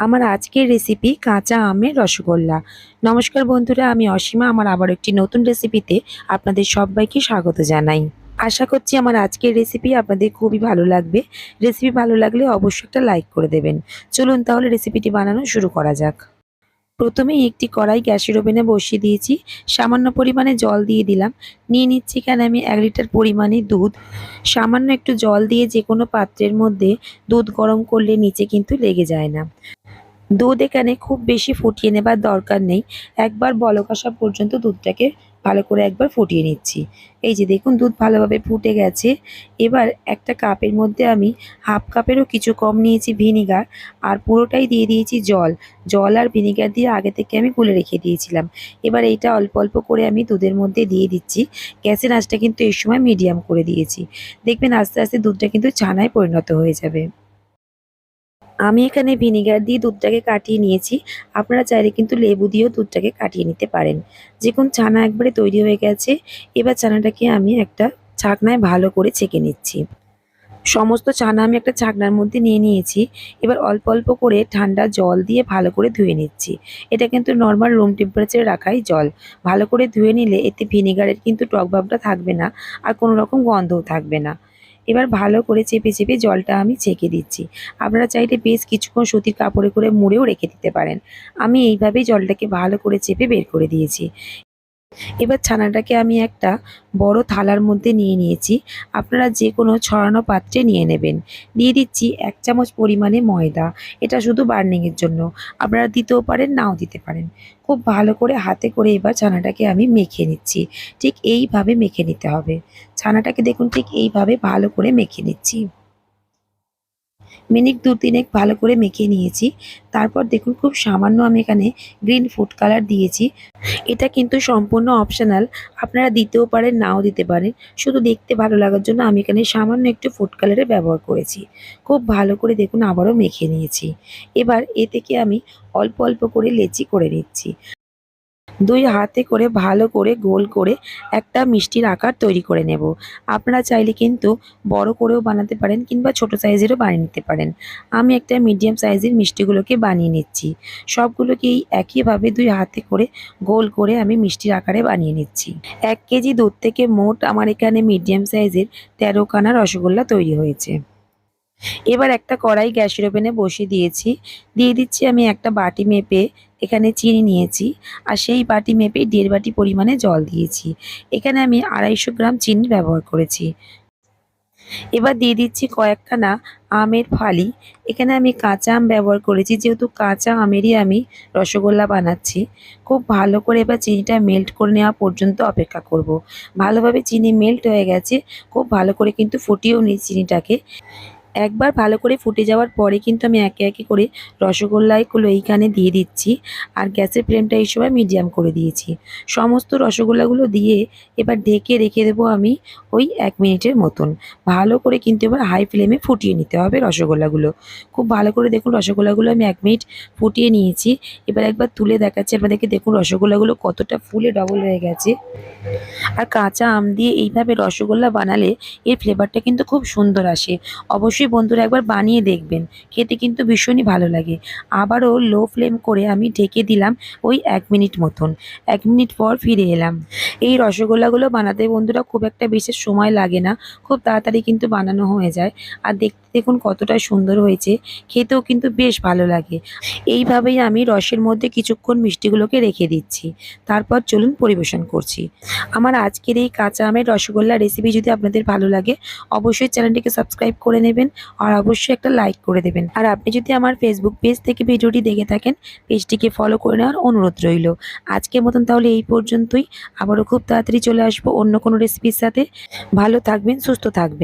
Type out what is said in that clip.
আমার আজকের রেসিপি কাঁচা আমের রসগোল্লা। নমস্কার বন্ধুরা, আমি অসীমা। আমার আবার একটি নতুন রেসিপিতে আপনাদের সবাইকে স্বাগত জানাই। আশা করছি আমার আজকের রেসিপি আপনাদের খুবই ভালো লাগবে। রেসিপি ভালো লাগলে অবশ্যই একটা লাইক করে দেবেন। চলুন তাহলে রেসিপিটি বানানো শুরু করা যাক। প্রথমেই একটি কড়াই গ্যাসের ওভেনে বসিয়ে দিয়েছি। সামান্য পরিমাণে জল দিয়ে দিলাম। নিয়ে নিচ্ছি এখানে আমি এক লিটার পরিমাণে দুধ। সামান্য একটু জল দিয়ে যে কোনো পাত্রের মধ্যে দুধ গরম করলে নিচে কিন্তু লেগে যায় না। দুধ এখানে খুব বেশি ফুটিয়ে নেবার দরকার নেই। একবার বলক আসা পর্যন্ত দুধটাকে ভালো করে একবার ফুটিয়ে নিচ্ছি। এই যে দেখুন, দুধ ভালোভাবে ফুটে গেছে। এবার একটা কাপের মধ্যে আমি হাফ কাপেরও কিছু কম নিয়েছি ভিনিগার আর পুরোটাই দিয়ে দিয়েছি জল। জল আর ভিনিগার দিয়ে আগে থেকে আমি গুলে রেখে দিয়েছিলাম। এবার এইটা অল্প অল্প করে আমি দুধের মধ্যে দিয়ে দিচ্ছি। গ্যাসের আঁচটা কিন্তু এই সময় মিডিয়াম করে দিয়েছি। দেখবেন আস্তে আস্তে দুধটা কিন্তু ছানায় পরিণত হয়ে যাবে। আমি এখানে ভিনিগার দিয়ে দুধটাকে কাটিয়ে নিয়েছি। আপনারা চাইলে কিন্তু লেবু দিয়েও দুধটাকে কাটিয়ে নিতে পারেন। দেখুন, ছানা একবারে তৈরি হয়ে গেছে। এবার ছানাটাকে আমি একটা ছাকনায় ভালো করে ছেঁকে নিচ্ছি। সমস্ত ছানা আমি একটা ছাকনার মধ্যে নিয়ে নিয়েছি। এবার অল্প অল্প করে ঠান্ডা জল দিয়ে ভালো করে ধুয়ে নিচ্ছি। এটা কিন্তু নর্মাল রুম টেম্পারেচারে রাখাই জল। ভালো করে ধুয়ে নিলে এতে ভিনিগারের কিন্তু টক ভাবটা থাকবে না আর কোনো রকম গন্ধও থাকবে না। এবার ভালো করে চেপে চেপে জলটা আমি ছেঁকে দিচ্ছি। আপনারা চাইলে বেশ কিছুক্ষণ সুতির কাপড়ে করে মুড়েও রেখে দিতে পারেন। আমি এইভাবেই জলটাকে ভালো করে চেপে বের করে দিয়েছি। এবার ছানাটাকে আমি একটা বড় থালার মধ্যে নিয়ে নিয়েছি। আপনারা যে কোনো ছড়ানো পাত্রে নিয়ে নেবেন। দিয়ে দিচ্ছি এক চামচ পরিমাণে ময়দা। এটা শুধু বার্নিংয়ের জন্য। আপনারা দিতেও পারেন, নাও দিতে পারেন। খুব ভালো করে হাতে করে এবার ছানাটাকে আমি মেখে নিচ্ছি। ঠিক এইভাবে মেখে নিতে হবে। ছানাটাকে দেখুন, ঠিক এইভাবে ভালো করে মেখে নিচ্ছি। মিনিট দু তিনেক ভালো করে মেখে নিয়েছি। তারপর দেখুন খুব সামান্য আমি এখানে গ্রিন ফুড কালার দিয়েছি। এটা কিন্তু সম্পূর্ণ অপশনাল আপনারা দিতেও পারেন, নাও দিতে পারেন। শুধু দেখতে ভালো লাগার জন্য আমি এখানে সামান্য একটু ফুড কালারের ব্যবহার করেছি। খুব ভালো করে দেখুন আবারও মেখে নিয়েছি। এবার এ থেকে আমি অল্প অল্প করে লেচি করে নিচ্ছি। দুই হাতে করে ভালো করে গোল করে একটা মিষ্টির আকার তৈরি করে নেব। আপনারা চাইলে কিন্তু বড় করেও বানাতে পারেন কিংবা ছোট সাইজেরও বানিয়ে নিতে পারেন। আমি একটা মিডিয়াম সাইজের মিষ্টিগুলোকে বানিয়ে নিচ্ছি। সবগুলোকেই একইভাবে দুই হাতে করে গোল করে আমি মিষ্টির আকারে বানিয়ে নিচ্ছি। এক কেজি দুধ থেকে মোট আমার এখানে মিডিয়াম সাইজের তেরোখানা রসগোল্লা তৈরি হয়েছে। এবার একটা কড়াই গ্যাসের ওভেনে বসিয়ে দিয়েছি। দিয়ে দিচ্ছি আমি একটা বাটি মেপে এখানে চিনি নিয়েছি। আর সেই বাটি মেপে দেড় বাটি পরিমাণে জল দিয়েছি। এখানে আমি আড়াইশো গ্রাম চিনি ব্যবহার করেছি। এবার দিয়ে দিচ্ছি কয়েকখানা আমের ফালি। এখানে আমি কাঁচা আম ব্যবহার করেছি, যেহেতু কাঁচা আমেরই আমি রসগোল্লা বানাচ্ছি। খুব ভালো করে এবার চিনিটা মেল্ট করে নেওয়া পর্যন্ত অপেক্ষা করব। ভালোভাবে চিনি মেল্ট হয়ে গেছে, খুব ভালো করে কিন্তু ফুটিয়েও নিই চিনিটাকে। একবার ভালো করে ফুটে যাওয়ার পরে কিন্তু আমি একে একে করে রসগোল্লাগুলো এইখানে দিয়ে দিচ্ছি আর গ্যাসের ফ্লেমটা এই সময় মিডিয়াম করে দিয়েছি। সমস্ত রসগোল্লাগুলো দিয়ে এবার ঢেকে রেখে দেবো আমি ওই এক মিনিটের মতন। ভালো করে কিন্তু এবার হাই ফ্লেমে ফুটিয়ে নিতে হবে রসগোল্লাগুলো। খুব ভালো করে দেখুন রসগোল্লাগুলো আমি এক মিনিট ফুটিয়ে নিয়েছি। এবার একবার তুলে দেখাচ্ছি আপনাদেরকে, দেখুন রসগোল্লাগুলো কতটা ফুলে ডবল হয়ে গেছে। আর কাঁচা আম দিয়ে এইভাবে রসগোল্লা বানালে এর ফ্লেভারটা কিন্তু খুব সুন্দর আসে। অবশ্যই বন্ধুরা একবার বানিয়ে দেখবেন। খেতে কিন্তু ভীষণই ভালো লাগে। আবারও লো ফ্লেম করে আমি ঢেকে দিলাম ওই এক মিনিট মতন। এক মিনিট পর ফিরে এলাম। এই রসগোল্লাগুলো বানাতে বন্ধুরা খুব একটা বিশেষ সময় লাগে না। খুব তাড়াতাড়ি কিন্তু বানানো হয়ে যায়। আর দেখতে দেখুন কতটা সুন্দর হয়েছে। খেতেও কিন্তু বেশ ভালো লাগে। এইভাবেই আমি রসের মধ্যে কিছুক্ষণ মিষ্টিগুলোকে রেখে দিচ্ছি। তারপর চলুন পরিবেশন করছি। আমার আজকের এই কাঁচা আমের রসগোল্লা রেসিপি যদি আপনাদের ভালো লাগে, অবশ্যই চ্যানেলটিকে সাবস্ক্রাইব করে নেবেন। আর অবশ্যই একটা লাইক করে দেবেন। আর আপনি যদি আমার ফেসবুক পেজ থেকে ভিডিওটি দেখে থাকেন পেজটিকে ফলো করে নেওয়ার অনুরোধ রইল। আজকের মতন তাহলে এই পর্যন্তই। আবারও খুব তাড়াতাড়ি চলে আসব অন্য কোনো রেসিপির সাথে। ভালো থাকবেন, সুস্থ থাকবেন।